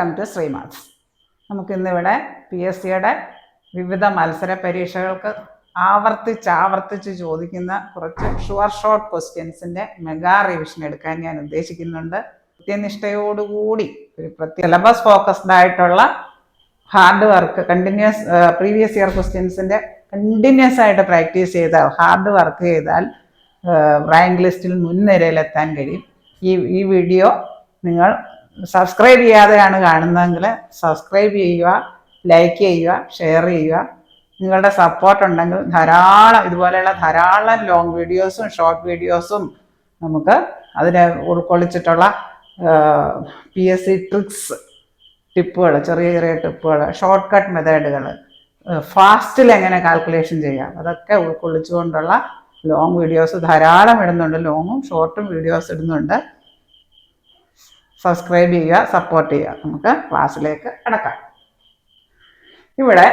Welcome to ശ്രീമാത്സ് നമുക്കിന്നിവിടെ P S സിയുടെ വിവിധ മത്സര പരീക്ഷകൾക്ക് ആവർത്തിച്ച് ആവർത്തിച്ച് ചോദിക്കുന്ന കുറച്ച് ഷുവർ ഷോർട്ട് ക്വസ്റ്റ്യൻസിന്റെ മെഗാ റിവിഷൻ എടുക്കാൻ ഞാൻ ഉദ്ദേശിക്കുന്നുണ്ട്. കൃത്യനിഷ്ഠയോടുകൂടി ഒരു പ്രത്യേക സിലബസ് ഫോക്കസ്ഡ് ആയിട്ടുള്ള hard work continuous previous year ക്വസ്റ്റ്യൻസിന്റെ continuous ആയിട്ട് പ്രാക്ടീസ് ചെയ്താൽ ഹാർഡ് വർക്ക് ചെയ്താൽ റാങ്ക് ലിസ്റ്റിൽ മുൻനിരയിലെത്താൻ കഴിയും. ഈ ഈ വീഡിയോ നിങ്ങൾ സബ്സ്ക്രൈബ് ചെയ്യാതെയാണ് കാണുന്നതെങ്കിൽ സബ്സ്ക്രൈബ് ചെയ്യുക ലൈക്ക് ചെയ്യുക ഷെയർ ചെയ്യുക. നിങ്ങളുടെ സപ്പോർട്ട് ഉണ്ടെങ്കിൽ ധാരാളം ഇതുപോലെയുള്ള ധാരാളം ലോങ് വീഡിയോസും ഷോർട്ട് വീഡിയോസും നമുക്ക് അതിനെ ഉൾക്കൊള്ളിച്ചിട്ടുള്ള പി എസ് സി ട്രിക്സ് ടിപ്പുകൾ ചെറിയ ചെറിയ ടിപ്പുകൾ ഷോർട്ട് കട്ട് മെത്തേഡുകൾ ഫാസ്റ്റിൽ എങ്ങനെ കാൽക്കുലേഷൻ ചെയ്യാം? അതൊക്കെ ഉൾക്കൊള്ളിച്ചുകൊണ്ടുള്ള ലോങ് വീഡിയോസ് ധാരാളം ഇടുന്നുണ്ട്. ലോങ്ങും ഷോർട്ടും വീഡിയോസ് ഇടുന്നുണ്ട്. സബ്സ്ക്രൈബ് ചെയ്യുക സപ്പോർട്ട് ചെയ്യുക. നമുക്ക് ക്ലാസ്സിലേക്ക് കിടക്കാം. ഇവിടെ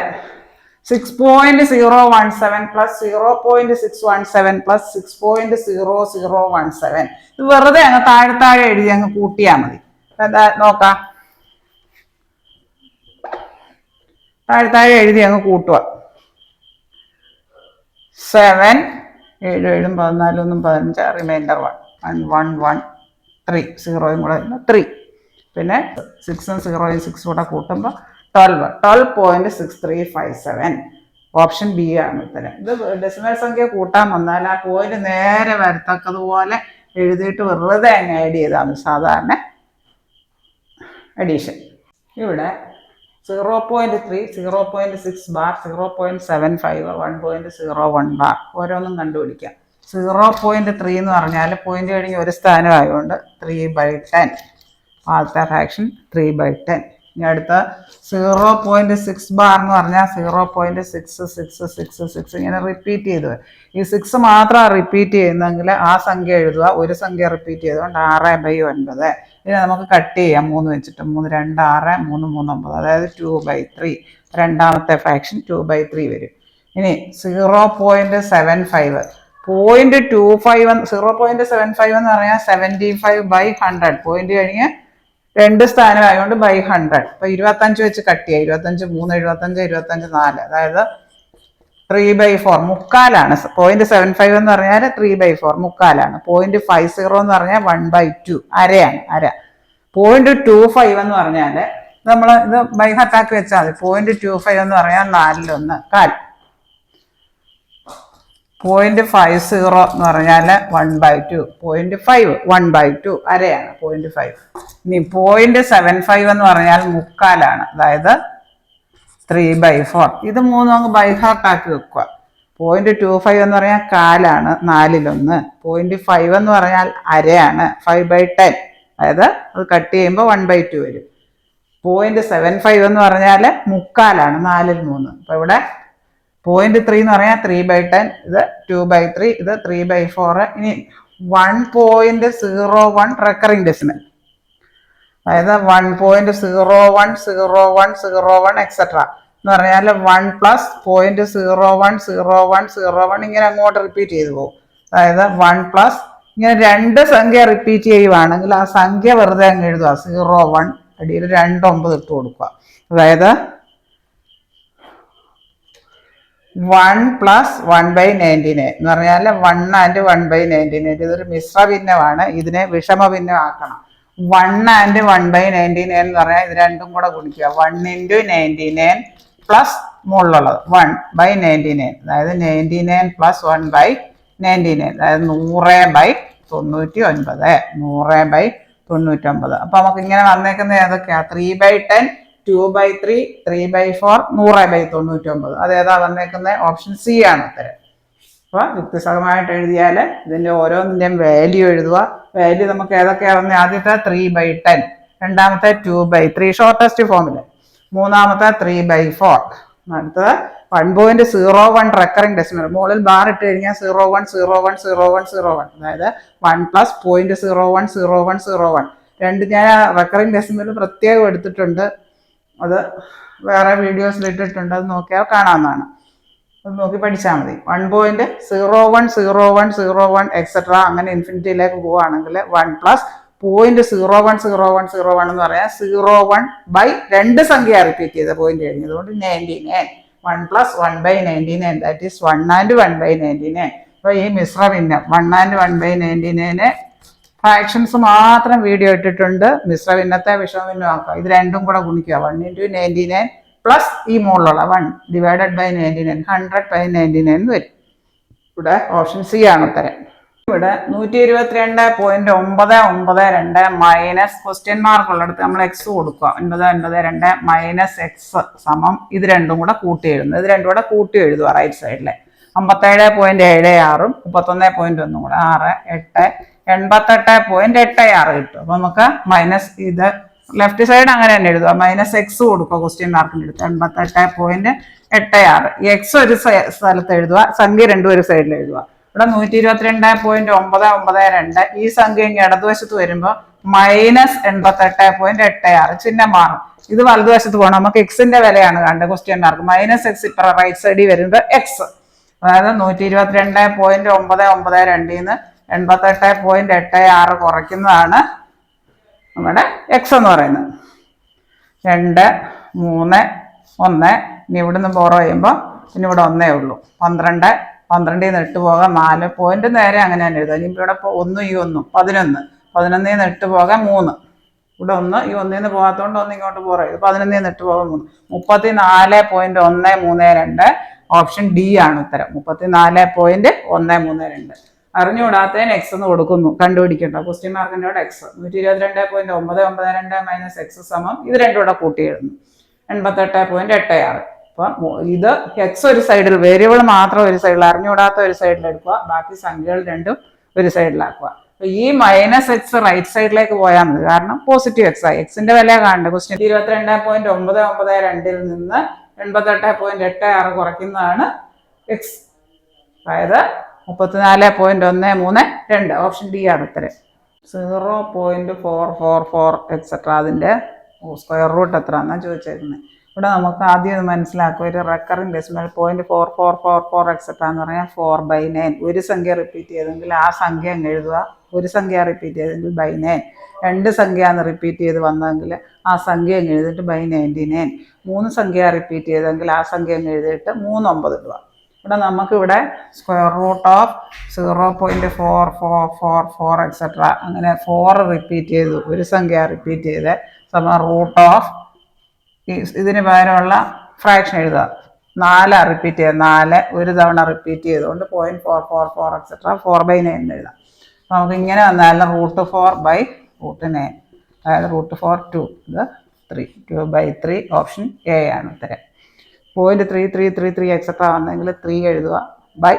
six point zero one seven plus zero point six one seven plus six point zero zero one seven ഇത് വെറുതെ അങ്ങ് താഴെ താഴെ എഴുതി അങ്ങ് കൂട്ടിയാൽ മതി. എന്താ നോക്കാം. താഴെ താഴെ എഴുതി അങ്ങ് കൂട്ടുക. സെവൻ ഏഴ് ഏഴും പതിനാലൊന്നും പതിനഞ്ച് reminder one one one one three സീറോയും കൂടെ ത്രീ പിന്നെ സിക്സും സീറോയും സിക്സും കൂടെ കൂട്ടുമ്പോൾ twelve twelve point six three five seven option B ആണ് ഉത്തരം. ഇത് ഡെസിമൽ സംഖ്യ കൂട്ടാൻ വന്നാൽ ആ പോയിന്റ് നേരെ വരത്തക്കതുപോലെ എഴുതിയിട്ട് വെറുതെ അങ്ങ് ആഡ് ചെയ്താണ് സാധാരണ അഡീഷൻ ഇവിടെ zero point three zero point six bar zero point seven five one point zero one bar ഓരോന്നും കണ്ടുപിടിക്കാം. സീറോ പോയിന്റ് ത്രീ എന്ന് പറഞ്ഞാൽ പോയിന്റ് കഴിഞ്ഞ് ഒരു സ്ഥാനം ആയതുകൊണ്ട് ത്രീ ബൈ ടെൻ ആദ്യത്തെ ഫ്രാക്ഷൻ ത്രീ ബൈ ടെൻ ഇനി അടുത്ത സീറോ പോയിന്റ് സിക്സ് ബാർ എന്ന് പറഞ്ഞാൽ zero point six six six six ഇങ്ങനെ റിപ്പീറ്റ് ചെയ്തു. ഈ സിക്സ് മാത്രം റിപ്പീറ്റ് ചെയ്യുന്നെങ്കിൽ ആ സംഖ്യ എഴുതുക ഒരു സംഖ്യ റിപ്പീറ്റ് ചെയ്തുകൊണ്ട് ആറ് ബൈ ഒൻപത്. ഇതിനെ നമുക്ക് കട്ട് ചെയ്യാം. മൂന്ന് വെച്ചിട്ട് മൂന്ന് രണ്ട് ആറ് മൂന്ന് മൂന്ന് ഒമ്പത്. അതായത് ടു ബൈ ത്രീ രണ്ടാമത്തെ ഫ്രാക്ഷൻ ടു ബൈ ത്രീ വരും. ഇനി zero point seven five point two five zero point seven five എന്ന് പറഞ്ഞാൽ seventy five by hundred point കഴിഞ്ഞ് രണ്ട് സ്ഥാനം ആയതുകൊണ്ട് ബൈ ഹൺഡ്രഡ് ഇപ്പൊ ഇരുപത്തഞ്ച് വെച്ച് കട്ട് ചെയ്യുക. ഇരുപത്തഞ്ച് മൂന്ന് എഴുപത്തഞ്ച് ഇരുപത്തഞ്ച് നാല്. അതായത് ത്രീ ബൈ ഫോർ മുക്കാലാണ്. പോയിന്റ് സെവൻ ഫൈവ് എന്ന് പറഞ്ഞാൽ ത്രീ ബൈ ഫോർ മുക്കാലാണ്. പോയിന്റ് ഫൈവ് സീറോ എന്ന് പറഞ്ഞാൽ വൺ ബൈ ടു അരയാണ്. അര. പോയിന്റ് ടു ഫൈവ് എന്ന് പറഞ്ഞാൽ നമ്മൾ ഇത് ബൈ ഹട്ടാക്കി വെച്ചാൽ മതി. പോയിന്റ് ടു ഫൈവ് എന്ന് പറഞ്ഞാൽ നാലിലൊന്ന്. കാൽ. പോയിന്റ് ഫൈവ് സീറോ എന്ന് പറഞ്ഞാൽ one by two point five one by two അരയാണ് point five ഇനി പോയിന്റ് സെവൻ ഫൈവ് എന്ന് പറഞ്ഞാൽ മുക്കാലാണ്. അതായത് ത്രീ ബൈ ഫോർ ഇത് മൂന്നും അങ്ങ് ബൈ ഹാർട്ട് ആക്കി വെക്കുക. പോയിന്റ് ടു ഫൈവ് എന്ന് പറഞ്ഞാൽ കാലാണ് നാലിലൊന്ന്. പോയിന്റ് ഫൈവ് എന്ന് പറഞ്ഞാൽ അരയാണ് ഫൈവ് ബൈ ടെൻ അതായത് അത് കട്ട് ചെയ്യുമ്പോൾ വൺ ബൈ ടു വരും. പോയിന്റ് സെവൻ ഫൈവ് എന്ന് പറഞ്ഞാൽ മുക്കാലാണ് നാലിൽ മൂന്ന്. അപ്പോൾ ഇവിടെ പോയിന്റ് ത്രീ എന്ന് പറഞ്ഞാൽ ത്രീ ബൈ ടെൻ ഇത് ടു ബൈ ത്രീ ഇത് ത്രീ ബൈ ഫോർ ഇനി one point zero one recurring decimal അതായത് one point zero one zero one zero one etcetera എന്ന് പറഞ്ഞാൽ one plus point zero one zero one zero one ഇങ്ങനെ അങ്ങോട്ട് repeat ചെയ്തു പോകും. അതായത് വൺ പ്ലസ് ഇങ്ങനെ രണ്ട് സംഖ്യ റിപ്പീറ്റ് ചെയ്യുവാണെങ്കിൽ ആ സംഖ്യ വെറുതെ അങ്ങ് എഴുതുക. സീറോ വൺ അടിയിൽ രണ്ട് ഒമ്പത് ഇട്ട് കൊടുക്കുക. അതായത് one plus one by ninety nine എന്ന് പറഞ്ഞാൽ one and one by ninety nine ഇതൊരു മിശ്ര ഭിന്നമാണ് ഇതിനെ വിഷമ ഭിന്നമാക്കണം one and one by ninety nine എന്ന് പറഞ്ഞാൽ ഇത് രണ്ടും കൂടെ ഗുണിക്കുക. One into ninety nine plus മുകളിലുള്ളത്. One by ninety nine അതായത് ninety nine plus one by ninety nine അതായത് നൂറ് ബൈ തൊണ്ണൂറ്റി ഒൻപത് നൂറ് ബൈ തൊണ്ണൂറ്റൊമ്പത് അപ്പൊ നമുക്ക് ഇങ്ങനെ വന്നേക്കുന്നത് ഏതൊക്കെയാ? Three by ten two by three three by four നൂറ് ബൈ തൊണ്ണൂറ്റൊമ്പത്. അതേതാ വന്നേക്കുന്നത് ഓപ്ഷൻ സി ആണ് ഉത്തരം. അപ്പോൾ യുക്തിസഹമായിട്ട് എഴുതിയാൽ ഇതിന്റെ ഓരോന്നിന്റെയും വാല്യൂ എഴുതുക. വാല്യൂ നമുക്ക് ഏതൊക്കെയാണെന്ന് ആദ്യത്തെ ത്രീ ബൈ ടെൻ രണ്ടാമത്തെ ടു ബൈ ത്രീ ഷോർട്ടസ്റ്റ് ഫോമിൽ മൂന്നാമത്തെ ത്രീ ബൈ ഫോർ അടുത്തത് one point zero one recurring decimal മുകളിൽ ബാർ ഇട്ട് കഴിഞ്ഞാൽ zero one zero one zero one zero one അതായത് one plus point zero one zero one zero one രണ്ട് ഞാൻ recurring decimal പ്രത്യേകം എടുത്തിട്ടുണ്ട്. അത് വേറെ വീഡിയോസിൽ ഇട്ടിട്ടുണ്ട്. അത് നോക്കിയാൽ കാണാവുന്നതാണ്. അത് നോക്കി പഠിച്ചാൽ മതി. One point zero one zero one zero one etcetera അങ്ങനെ ഇൻഫിനിറ്റിയിലേക്ക് പോവുകയാണെങ്കിൽ one plus point zero one zero one zero one എന്ന് പറയാം സീറോ വൺ ബൈ രണ്ട് സംഖ്യ റിപ്പീറ്റ് ചെയ്ത പോയിന്റ് കഴിഞ്ഞു അതുകൊണ്ട് ninety nine one plus one by ninety nine that is one and one by ninety nine അപ്പോൾ ഈ മിശ്ര ഭിന്നം one and one by ninety nine fractions മാത്രം വീഡിയോ ഇട്ടിട്ടുണ്ട്. മിശ്ര ഭിന്നത്തെ വിഷമ ഭിന്നമാക്കുക ഇത് രണ്ടും കൂടെ ഗുണിക്കുക. One into ninety nine plus ഈ മുകളിലുള്ള one divided by ninety nine hundred by ninety nine വരും. ഇവിടെ ഓപ്ഷൻ സി ആണ് ഉത്തരം. ഇവിടെ നൂറ്റി ഇരുപത്തിരണ്ട് പോയിന്റ് ഒമ്പത് ഒമ്പത് രണ്ട് മൈനസ് ക്വസ്റ്റ്യൻ മാർക്ക് ഉള്ളിടത്ത് നമ്മൾ എക്സ് കൊടുക്കുക. ഒൻപത് ഒൻപത് രണ്ട് മൈനസ് എക്സ് സമം ഇത് രണ്ടും കൂടെ കൂട്ടി എഴുതുന്നത്. ഇത് രണ്ടും കൂടെ കൂട്ടി എഴുതുക റൈറ്റ് സൈഡിലെ അമ്പത്തേഴ് പോയിന്റ് ഏഴ് ആറും മുപ്പത്തൊന്ന് പോയിന്റ് ഒന്നും കൂടെ ആറ് എട്ട് എൺപത്തെട്ട് പോയിന്റ് എട്ട് ആറ് കിട്ടും. അപ്പൊ നമുക്ക് മൈനസ് ഇത് ലെഫ്റ്റ് സൈഡ് അങ്ങനെ തന്നെ എഴുതുക. മൈനസ് എക്സ് കൊടുക്കുക ക്വസ്റ്റ്യൻ മാർക്കിന് എടുത്ത് എൺപത്തെട്ട് പോയിന്റ് എട്ട് ആറ്. എക്സ് ഒരു സ്ഥലത്ത് എഴുതുക. സംഖ്യ രണ്ടും ഒരു സൈഡിൽ എഴുതുക. ഇവിടെ നൂറ്റി ഇരുപത്തിരണ്ട് പോയിന്റ് ഒമ്പത് ഒമ്പത് രണ്ട്. ഈ സംഖ്യ ഇനി ഇടതുവശത്ത് വരുമ്പോൾ മൈനസ് എൺപത്തെട്ട് പോയിന്റ് എട്ട് ആറ് ചിഹ്നം മാറും. ഇത് വലതുവശത്ത് പോകണം നമുക്ക് എക്സിന്റെ വിലയാണ് കണ്ടത് ക്വസ്റ്റ്യൻ മാർക്ക് മൈനസ് എക്സ് ഇപ്പറ റൈറ്റ് സൈഡിൽ വരുമ്പോൾ എക്സ് അതായത് നൂറ്റി ഇരുപത്തിരണ്ട് പോയിന്റ് ഒമ്പത് ഒമ്പത് രണ്ടിൽ നിന്ന് എൺപത്തെട്ട് പോയിന്റ് എട്ട് ആറ് കുറയ്ക്കുന്നതാണ് നമ്മുടെ എക്സ് എന്ന് പറയുന്നത്. രണ്ട് മൂന്ന് ഒന്ന്. ഇനി നിന്ന് ബോറോ ചെയ്യുമ്പോൾ പിന്നെ ഇവിടെ ഒന്നേ ഉള്ളൂ. പന്ത്രണ്ട് പന്ത്രണ്ടിൽ നിന്ന് എട്ട് പോകാം. നാല് പോയിന്റ് നേരെ അങ്ങനെ തന്നെ എഴുതാം. ഇനി ഇവിടെ ഒന്നും ഈ ഒന്നും പതിനൊന്ന്. പതിനൊന്നിൽ നിന്ന് എട്ട് പോകാം മൂന്ന്. ഇവിടെ ഒന്ന് ഈ ഒന്നിൽ നിന്ന് പോകാത്തതുകൊണ്ട് ഒന്ന് ഇങ്ങോട്ട് ബോറോ ചെയ്തു. പതിനൊന്നിൽ നിന്ന് എട്ട് പോകാം മൂന്ന്. മുപ്പത്തി നാല് പോയിന്റ് ഒന്ന് മൂന്ന് രണ്ട്. ഓപ്ഷൻ ഡി ആണ് ഉത്തരം. മുപ്പത്തി നാല് പോയിന്റ് ഒന്ന് മൂന്ന് രണ്ട്. അറിഞ്ഞുകൂടാത്തതിന് എക്സ് എന്ന് കൊടുക്കുന്നു. കണ്ടുപിടിക്കേണ്ട ക്വസ്റ്റ്യൻ മാർക്കിന്റെ കൂടെ എക്സ് നൂറ്റി ഇരുപത്തിരണ്ട് പോയിന്റ് ഒമ്പത് ഒമ്പത് രണ്ട് മൈനസ് എക്സ് സമം ഇത് രണ്ടും കൂടെ കൂട്ടി എഴുതുന്നു എൺപത്തെട്ട് പോയിന്റ് എട്ട് ആറ്. അപ്പം ഇത് എക്സ് ഒരു സൈഡിൽ വേരിയബിൾ മാത്രം ഒരു സൈഡിൽ അറിഞ്ഞുകൂടാത്ത ഒരു സൈഡിൽ എടുക്കുക. ബാക്കി സംഖ്യകൾ രണ്ടും ഒരു സൈഡിലാക്കുക അപ്പൊ ഈ മൈനസ് എക്സ് റൈറ്റ് സൈഡിലേക്ക് പോയാൽ മതി. കാരണം പോസിറ്റീവ് എക്സ് ആയി. എക്സിന്റെ വില കാണണ്ട. ക്വസ്റ്റ്യൻ ഇരുപത്തിരണ്ട് പോയിന്റ് ഒമ്പത് ഒമ്പത് രണ്ടിൽ നിന്ന് എൺപത്തെട്ട് പോയിന്റ് എട്ട് ആറ് കുറയ്ക്കുന്നതാണ് എക്സ് അതായത് മുപ്പത്തിനാല് പോയിന്റ് ഒന്ന് മൂന്ന് രണ്ട്. ഓപ്ഷൻ ഡി ആണ് ഉത്തരം. Zero point four four four etcetera അതിന്റെ സ്ക്വയർ റൂട്ട് എത്ര എന്നാണ് ചോദിച്ചേക്കുന്നത്. ഇവിടെ നമുക്ക് ആദ്യം മനസ്സിലാക്കുക. ഒരു recurring decimal point four four four four etcetera എന്ന് പറഞ്ഞാൽ ഫോർ ബൈ നയൻ ഒരു സംഖ്യ റിപ്പീറ്റ് ചെയ്തെങ്കിൽ ആ സംഖ്യ അങ്ങ് എഴുതുക. ഒരു സംഖ്യ റിപ്പീറ്റ് ചെയ്തെങ്കിൽ ബൈ നയൻ രണ്ട് സംഖ്യ എന്ന് റിപ്പീറ്റ് ചെയ്ത് വന്നതെങ്കിൽ ആ സംഖ്യ അങ്ങ് എഴുതിയിട്ട് ബൈ നയന്റി നയൻ മൂന്ന് സംഖ്യ റിപ്പീറ്റ് ചെയ്തെങ്കിൽ ആ സംഖ്യ അങ്ങ് എഴുതിയിട്ട് മൂന്ന് ഒമ്പത് ഇടുക. ഇവിടെ നമുക്കിവിടെ square root of zero point four four four four etcetera അങ്ങനെ ഫോർ റിപ്പീറ്റ് ചെയ്തു. ഒരു സംഖ്യ റിപ്പീറ്റ് ചെയ്ത്. സമ റൂട്ട് ഓഫ് ഇതിന് പകരമുള്ള ഫ്രാക്ഷൻ എഴുതുക. നാല് റിപ്പീറ്റ് ചെയ്യുക നാല് ഒരു തവണ റിപ്പീറ്റ് ചെയ്തുകൊണ്ട് point four four four etcetera four by nine എഴുതാം. നമുക്ക് ഇങ്ങനെ വന്നാൽ root four by root nine അതായത് റൂട്ട് ഫോർ ടു ഇത് three two by three option A ആണ് ഉത്തരം. Point three three three three etcetera വന്നെങ്കിൽ ത്രീ എഴുതുക. ബൈ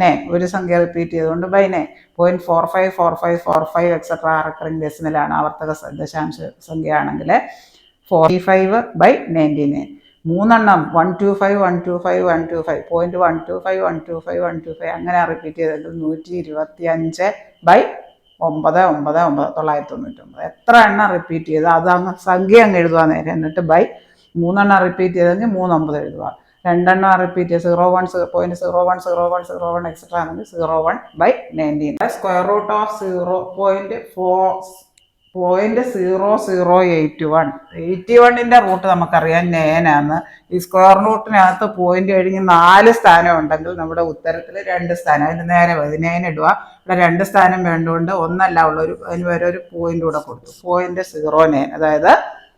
നെ ഒരു സംഖ്യ റിപ്പീറ്റ് ചെയ്തുകൊണ്ട് ബൈ നെ point four five four five four five etcetera recurring ഡെസിമലാണ് ആവർത്തക ദശാംശ സംഖ്യ ആണെങ്കിൽ forty five by ninety nine മൂന്നെണ്ണം one two five one two five one two five point one two five one two five one two five അങ്ങനെ repeat ചെയ്തെങ്കിൽ നൂറ്റി ഇരുപത്തി അഞ്ച് ബൈ ഒമ്പത് ഒമ്പത് ഒമ്പത് തൊള്ളായിരത്തി തൊണ്ണൂറ്റൊമ്പത്. എത്ര എണ്ണം റിപ്പീറ്റ് ചെയ്ത് അത് അങ്ങ് സംഖ്യ അങ്ങ് എഴുതുക നേരെ. എന്നിട്ട് ബൈ മൂന്നെണ്ണം റിപ്പീറ്റ് ചെയ്തെങ്കിൽ മൂന്ന് ഒമ്പത് എഴുതുക. രണ്ടെണ്ണം റിപ്പീറ്റ് ചെയ്ത് zero one point zero one zero one zero one etcetera ആണെങ്കിൽ zero one by nineteen square root of zero point four point zero zero eight one eighty വണ്ണിന്റെ റൂട്ട് നമുക്കറിയാം നേനാണ് ഈ സ്ക്വയർ റൂട്ടിനകത്ത് പോയിന്റ് കഴിഞ്ഞ് നാല് സ്ഥാനം ഉണ്ടെങ്കിൽ നമ്മുടെ ഉത്തരത്തിൽ രണ്ട് സ്ഥാനം. അതിന് നേരെ പതിനേന് ഇടുക. ഇവിടെ രണ്ട് സ്ഥാനം വേണ്ടുകൊണ്ട് ഒന്നല്ല ഉള്ളൊരു അതിന് വരെ ഒരു പോയിന്റ് കൂടെ കൊടുത്തു. പോയിന്റ് സീറോ നയൻ അതായത്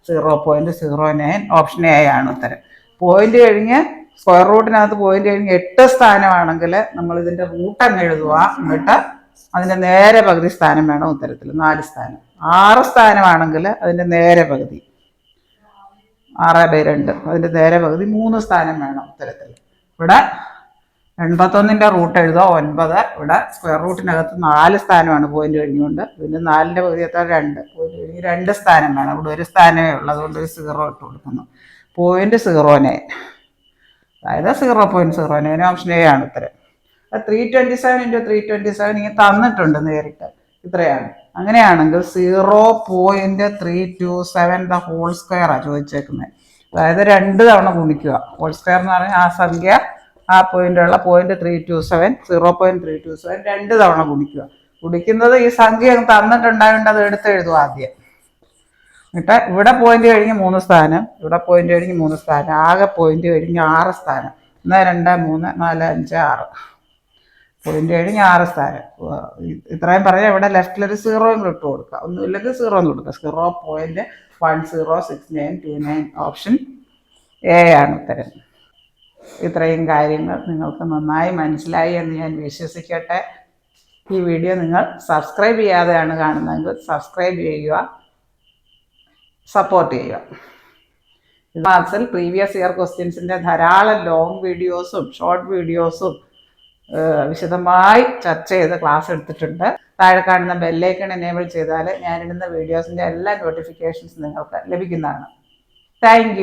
zero point zero nine option A ആണ് ഉത്തരം. പോയിന്റ് കഴിഞ്ഞ് സ്ക്വയർ റൂട്ടിനകത്ത് പോയിന്റ് കഴിഞ്ഞ് എട്ട് സ്ഥാനമാണെങ്കിൽ നമ്മൾ ഇതിന്റെ റൂട്ട് അങ്ങ് എഴുതുക എന്നിട്ട് അതിന്റെ നേരെ പകുതി സ്ഥാനം വേണം ഉത്തരത്തിൽ. നാല് സ്ഥാനം. ആറ് സ്ഥാനമാണെങ്കിൽ അതിന്റെ നേരെ പകുതി. ആറ് ബൈ രണ്ട്. അതിന്റെ നേരെ പകുതി മൂന്ന് സ്ഥാനം വേണം ഉത്തരത്തിൽ. ഇവിടെ എൺപത്തൊന്നിന്റെ റൂട്ട് എഴുതുക ഒൻപത്. ഇവിടെ സ്ക്വയർ റൂട്ടിനകത്ത് നാല് സ്ഥാനമാണ് പോയിന്റ് കഴിഞ്ഞുകൊണ്ട് പിന്നെ നാലിന്റെ പകുതി എത്ര രണ്ട്. പോയിന്റ് കഴിഞ്ഞ് രണ്ട് സ്ഥാനം വേണം. ഇവിടെ ഒരു സ്ഥാനമേ ഉള്ളൂ. അതുകൊണ്ട് ഒരു സീറോ ഇട്ട് കൊടുക്കുന്നു. പോയിന്റ് സീറോ നയൻ അതായത് zero point zero nine option A ആണ് ഉത്തരം. Three twenty seven into three twenty seven ഇങ്ങനെ തന്നിട്ടുണ്ട് നേരിട്ട്. ഇത്രയാണ്. അങ്ങനെയാണെങ്കിൽ zero point three two seven the whole സ്ക്വയറാണ് ചോദിച്ചേക്കുന്നത് അതായത് രണ്ട് തവണ ഗുണിക്കുക. ഹോൾ സ്ക്വയർ എന്ന് പറഞ്ഞാൽ ആ സംഖ്യ ആ പോയിന്റുള്ള point three two seven zero point three two seven രണ്ട് തവണ ഗുണിക്കുക. കുടിക്കുന്നത് ഈ സംഖ്യ തന്നിട്ടുണ്ടായതുകൊണ്ട് അത് എടുത്ത് എഴുതും ആദ്യം. എന്നിട്ട് ഇവിടെ പോയിന്റ് കഴിഞ്ഞ് മൂന്ന് സ്ഥാനം ഇവിടെ പോയിന്റ് കഴിഞ്ഞ് മൂന്ന് സ്ഥാനം ആകെ പോയിന്റ് കഴിഞ്ഞ് ആറ് സ്ഥാനം. ഒന്ന് രണ്ട് മൂന്ന് നാല് അഞ്ച് ആറ്. പോയിന്റ് കഴിഞ്ഞ് ആറ് സ്ഥാനം. ഇത്രയും പറയാം ഇവിടെ ലെഫ്റ്റിലൊരു സീറോയും ഇട്ട് കൊടുക്കുക. ഒന്നുമില്ലെങ്കിൽ സീറോ ഒന്നും കൊടുക്കുക. Zero point one zero six nine two nine option A ആണ് ഉത്തരം. ഇത്രയും കാര്യങ്ങൾ നിങ്ങൾക്ക് നന്നായി മനസ്സിലായി എന്ന് ഞാൻ വിശ്വസിക്കട്ടെ. ഈ വീഡിയോ നിങ്ങൾ സബ്സ്ക്രൈബ് ചെയ്യാതെയാണ് കാണുന്നതെങ്കിൽ സബ്സ്ക്രൈബ് ചെയ്യുക സപ്പോർട്ട് ചെയ്യുക. ക്ലാസ്സിൽ പ്രീവിയസ് ഇയർ ക്വസ്റ്റ്യൻസിന്റെ ധാരാളം ലോങ് വീഡിയോസും ഷോർട്ട് വീഡിയോസും വിശദമായി ചർച്ച ചെയ്ത് ക്ലാസ് എടുത്തിട്ടുണ്ട്. താഴെ കാണുന്ന ബെല്ലൈക്കൺ എനേബിൾ ചെയ്താൽ ഞാനിടുന്ന വീഡിയോസിന്റെ എല്ലാ നോട്ടിഫിക്കേഷൻസും നിങ്ങൾക്ക് ലഭിക്കുന്നതാണ്. താങ്ക്